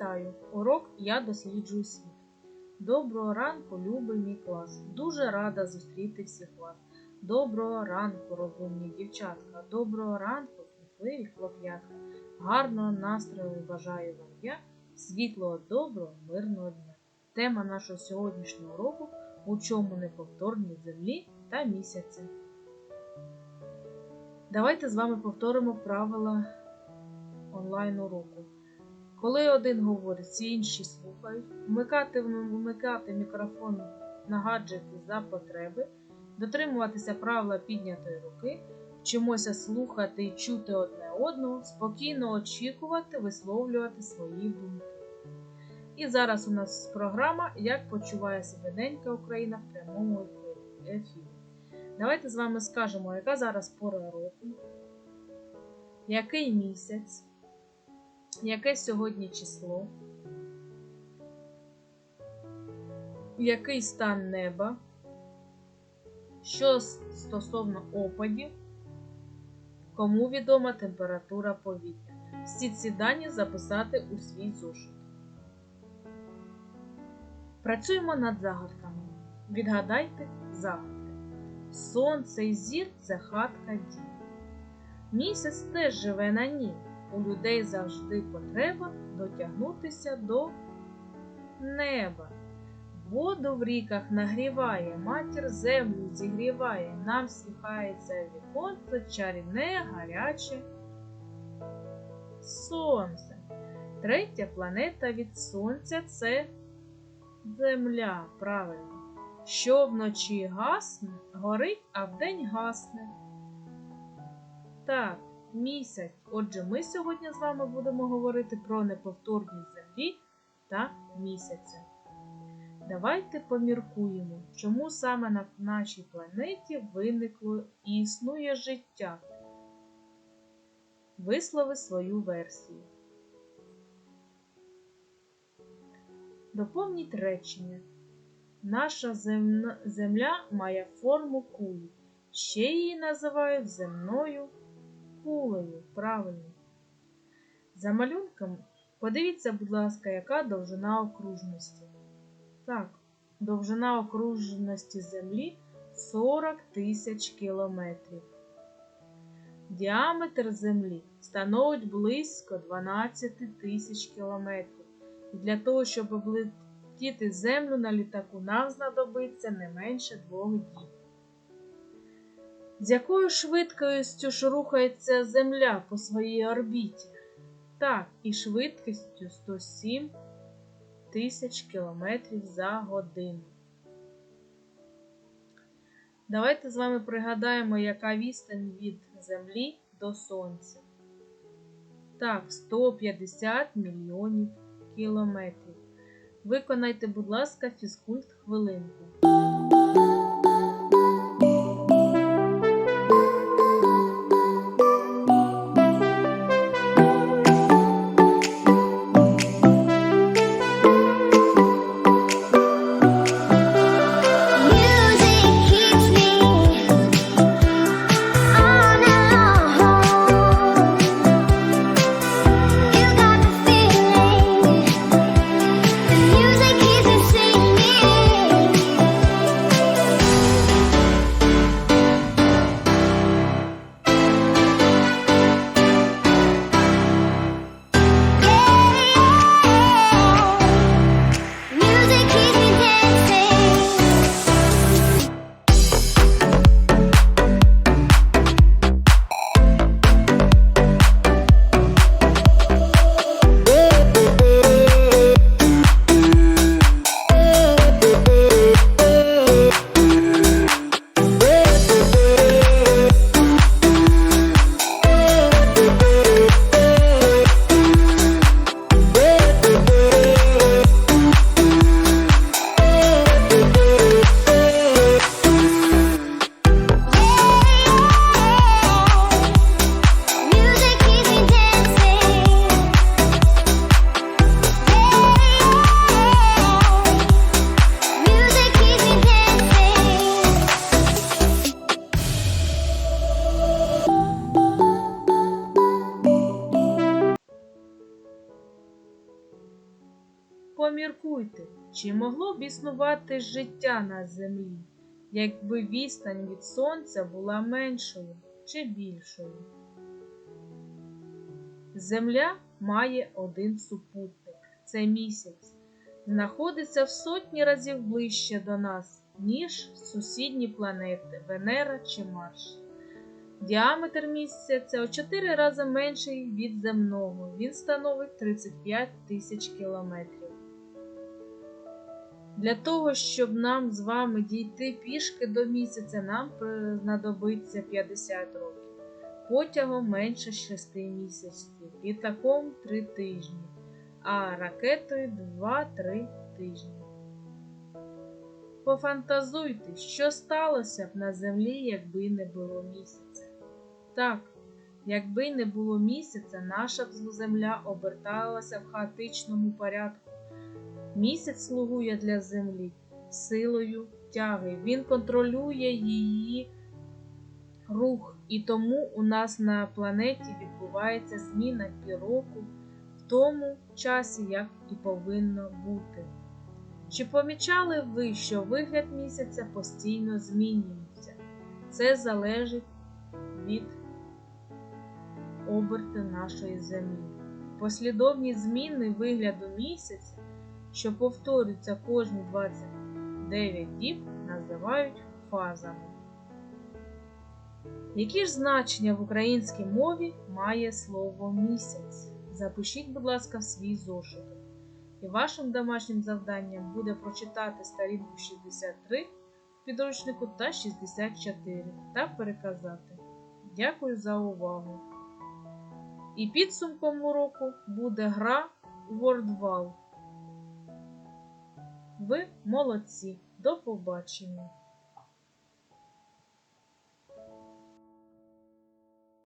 Вітаю! Урок Я досліджую світ. Доброго ранку, любий мій клас. Дуже рада зустріти всіх вас. Доброго ранку, розумні дівчатка. Доброго ранку, сміливі хлоп'ятка. Гарного настрою бажаю вам я, світлого, доброго, мирного дня. Тема нашого сьогоднішнього уроку у чому неповторні землі та місяці. Давайте з вами повторимо правила онлайн уроку. Коли один говорить, всі інші слухають, вмикати, вмикати мікрофон на гаджети за потреби, дотримуватися правила піднятої руки, вчимося слухати і чути одне одного, спокійно очікувати, висловлювати свої думки. І зараз у нас програма Як почуває себе ненька Україна в прямому ефірі. Давайте з вами скажемо, яка зараз пора року, який місяць яке сьогодні число, який стан неба, що стосовно опадів, кому відома температура повітря. Всі ці дані записати у свій зошит. Працюємо над загадками. Відгадайте загадки. Сонце і зір це хатка дім. Місяць теж живе на ній. У людей завжди потреба дотягнутися до неба. Воду в ріках нагріває, матір землю зігріває, нам свіхається віконце чарівне, гаряче сонце. Третя планета від сонця це Земля, правильно. Що вночі гасне, горить, а вдень гасне. Так місяць. Отже, ми сьогодні з вами будемо говорити про неповторність Землі та місяця. Давайте поміркуємо, чому саме на нашій планеті виникло і існує життя. Вислови свою версію. Доповніть речення. Наша земля має форму кулі. Ще її називають земною кулею, правильно. За малюнком подивіться, будь ласка, яка довжина окружності. Так, довжина окружності Землі 40 тисяч кілометрів. Діаметр Землі становить близько 12 тисяч кілометрів. І для того, щоб облетіти Землю на літаку, нам знадобиться не менше двох діб. З якою швидкістю ж рухається Земля по своїй орбіті? Так, і швидкістю 107 тисяч кілометрів за годину. Давайте з вами пригадаємо, яка відстань від Землі до Сонця. Так, 150 мільйонів кілометрів. Виконайте, будь ласка, фізкульт хвилинку. Поміркуйте, чи могло б існувати життя на землі, якби відстань від сонця була меншою чи більшою? Земля має один супутник це місяць. Знаходиться в сотні разів ближче до нас, ніж сусідні планети Венера чи Марс. Діаметр місяця у 4 рази менший від земного. Він становить 35 тисяч кілометрів. Для того, щоб нам з вами дійти пішки до місяця, нам знадобиться 50 років. Потягом менше 6 місяців, літаком 3 тижні, а ракетою 2-3 тижні. Пофантазуйте, що сталося б на землі, якби не було місяця. Так, якби не було місяця, наша б земля оберталася в хаотичному порядку. Місяць слугує для землі силою тяги. Він контролює її рух, і тому у нас на планеті відбувається зміна півроку в тому часі, як і повинно бути. Чи помічали ви, що вигляд місяця постійно змінюється? Це залежить від оберту нашої землі. Послідовні зміни вигляду місяця, що повторюються кожні 29 діб, називають фазами. Які ж значення в українській мові має слово місяць? Запишіть, будь ласка, в свій зошит. І вашим домашнім завданням буде прочитати сторінку 63 в підручнику та 64 та переказати. Дякую за увагу! І підсумком уроку буде гра WordWall. Ви молодці! До побачення!